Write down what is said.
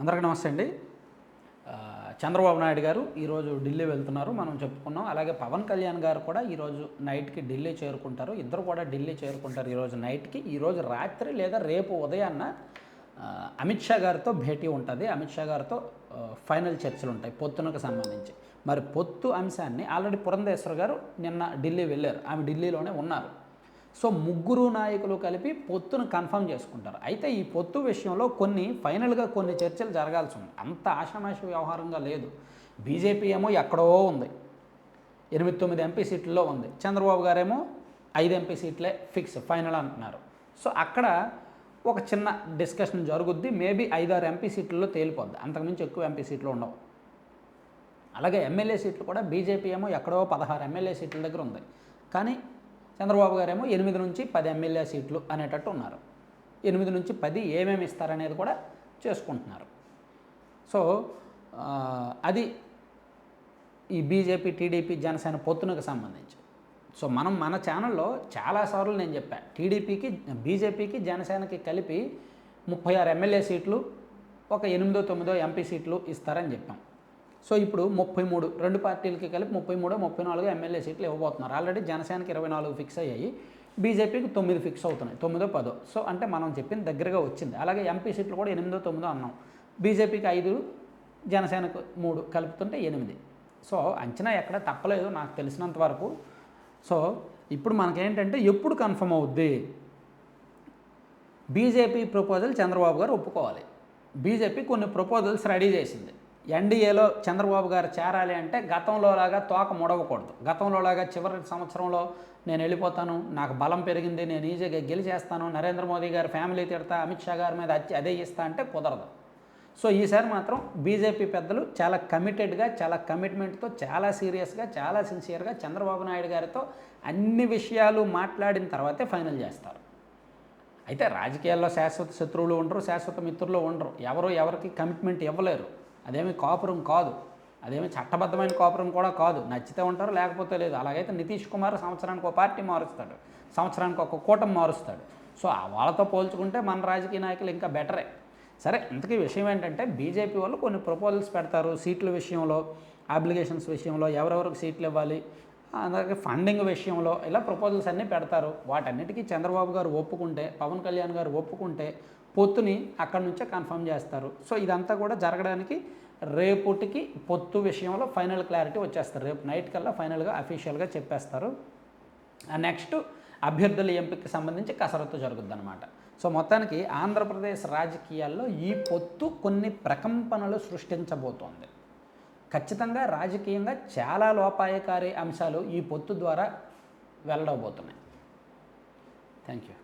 అందరికీ నమస్తే అండి. చంద్రబాబు నాయుడు గారు ఈరోజు ఢిల్లీ వెళ్తున్నారు మనం చెప్పుకున్నాం. అలాగే పవన్ కళ్యాణ్ గారు కూడా ఈరోజు నైట్కి ఢిల్లీ చేరుకుంటారు. ఇద్దరు కూడా ఢిల్లీ చేరుకుంటారు ఈరోజు నైట్కి. ఈరోజు రాత్రి లేదా రేపు ఉదయాన్న అమిత్ షా గారితో భేటీ ఉంటుంది. అమిత్ షా గారితో ఫైనల్ చర్చలు ఉంటాయి పొత్తునకు సంబంధించి. మరి పొత్తు అంశాన్ని ఆల్రెడీ పురంధేశ్వర్ గారు నిన్న ఢిల్లీ వెళ్ళారు. ఆమె ఢిల్లీలోనే ఉన్నారు. సో ముగ్గురు నాయకులు కలిపి పొత్తును కన్ఫర్మ్ చేసుకుంటారు. అయితే ఈ పొత్తు విషయంలో కొన్ని ఫైనల్గా కొన్ని చర్చలు జరగాల్సి ఉంది. అంత ఆషామాష వ్యవహారంగా లేదు. బీజేపీ ఏమో ఎక్కడో ఉంది. ఎనిమిది తొమ్మిది ఎంపీ సీట్లలో ఉంది. చంద్రబాబు గారేమో ఐదు ఎంపీ సీట్లే ఫిక్స్ ఫైనల్ అంటున్నారు. సో అక్కడ ఒక చిన్న డిస్కషన్ జరుగుద్ది. మేబీ ఐదారు ఎంపీ సీట్లలో తేలిపోద్ది. అంతకుమించి ఎక్కువ ఎంపీ సీట్లు ఉండవు. అలాగే ఎమ్మెల్యే సీట్లు కూడా బీజేపీ ఏమో ఎక్కడో పదహారు ఎమ్మెల్యే సీట్ల దగ్గర ఉంది. కానీ చంద్రబాబు గారేమో ఎనిమిది నుంచి పది ఎమ్మెల్యే సీట్లు అనేటట్టు ఉన్నారు. ఎనిమిది నుంచి పది ఏమేమి ఇస్తారనేది కూడా చేసుకుంటున్నారు. సో అది ఈ బీజేపీ టీడీపీ జనసేన పొత్తునకు సంబంధించి. సో మనం మన ఛానల్లో చాలాసార్లు నేను చెప్పాను టీడీపీకి బీజేపీకి జనసేనకి కలిపి ముప్పై ఆరు ఎమ్మెల్యే సీట్లు ఒక ఎనిమిదో తొమ్మిదో ఎంపీ సీట్లు ఇస్తారని చెప్పాం. సో ఇప్పుడు ముప్పై మూడు రెండు పార్టీలకి కలిపి ముప్పై మూడో ముప్పై నాలుగు ఎమ్మెల్యే సీట్లు ఇవ్వబోతున్నారు. ఆల్రెడీ జనసేనకి ఇరవై నాలుగు ఫిక్స్ అయ్యాయి. బీజేపీకి తొమ్మిది ఫిక్స్ అవుతున్నాయి. తొమ్మిదో పదో. సో అంటే మనం చెప్పిన దగ్గరగా వచ్చింది. అలాగే ఎంపీ సీట్లు కూడా ఎనిమిదో తొమ్మిదో అన్నాం. బీజేపీకి ఐదు జనసేనకు మూడు కలుపుతుంటే ఎనిమిది. సో అంచనా ఎక్కడ తప్పలేదు నాకు తెలిసినంత వరకు. సో ఇప్పుడు మనకేంటంటే ఎప్పుడు కన్ఫర్మ్ అవుద్ది? బీజేపీ ప్రపోజల్ చంద్రబాబు గారు ఒప్పుకోవాలి. బీజేపీ కొన్ని ప్రపోజల్స్ రెడీ చేసింది. ఎన్డీఏలో చంద్రబాబు గారు చేరాలి అంటే గతంలోలాగా తోక ముడవకూడదు. గతంలోలాగా చివరి సంవత్సరంలో నేను వెళ్ళిపోతాను నాకు బలం పెరిగింది నేను ఈజీగా గెలిచేస్తాను నరేంద్ర మోదీ గారి ఫ్యామిలీ తిడతా అమిత్ షా గారి మీద అదే ఇస్తా అంటే కుదరదు. సో ఈసారి మాత్రం బీజేపీ పెద్దలు చాలా కమిటెడ్గా చాలా కమిట్మెంట్తో చాలా సీరియస్గా చాలా సిన్సియర్గా చంద్రబాబు నాయుడు గారితో అన్ని విషయాలు మాట్లాడిన తర్వాతే ఫైనల్ చేస్తారు. అయితే రాజకీయాల్లో శాశ్వత శత్రువులు ఉండరు శాశ్వత మిత్రులు ఉండరు. ఎవరు ఎవరికి కమిట్మెంట్ ఇవ్వలేరు. అదేమి కాపురం కాదు. అదేమి చట్టబద్ధమైన కాపురం కూడా కాదు. నచ్చితే ఉంటారు లేకపోతే లేదు. అలాగైతే నితీష్ కుమార్ సంవత్సరానికి ఒక పార్టీ మారుస్తాడు. సంవత్సరానికి ఒక కూటమి మారుస్తాడు. సో ఆ వాళ్ళతో పోల్చుకుంటే మన రాజకీయ నాయకులు ఇంకా బెటరే. సరే ఇంతకీ విషయం ఏంటంటే బీజేపీ వాళ్ళు కొన్ని ప్రపోజల్స్ పెడతారు సీట్ల విషయంలో అప్లికేషన్స్ విషయంలో ఎవరెవరికి సీట్లు ఇవ్వాలి అలాగే ఫండింగ్ విషయంలో ఇలా ప్రపోజల్స్ అన్నీ పెడతారు. వాటన్నిటికీ చంద్రబాబు గారు ఒప్పుకుంటే పవన్ కళ్యాణ్ గారు ఒప్పుకుంటే పొత్తుని అక్కడి నుంచే కన్ఫర్మ్ చేస్తారు. సో ఇదంతా కూడా జరగడానికి రేపుటికి పొత్తు విషయంలో ఫైనల్ క్లారిటీ వచ్చేస్తారు. రేపు నైట్ కల్లా ఫైనల్గా అఫీషియల్గా చెప్పేస్తారు. నెక్స్ట్ అభ్యర్థుల ఎంపికకి సంబంధించి కసరత్తు జరుగుద్ది అనమాట సో మొత్తానికి ఆంధ్రప్రదేశ్ రాజకీయాల్లో ఈ పొత్తు కొన్ని ప్రకంపనలు సృష్టించబోతోంది. ఖచ్చితంగా రాజకీయంగా చాలా లోపాయకారి అంశాలు ఈ పొత్తు ద్వారా వెళ్ళబోతున్నాయి థ్యాంక్ యూ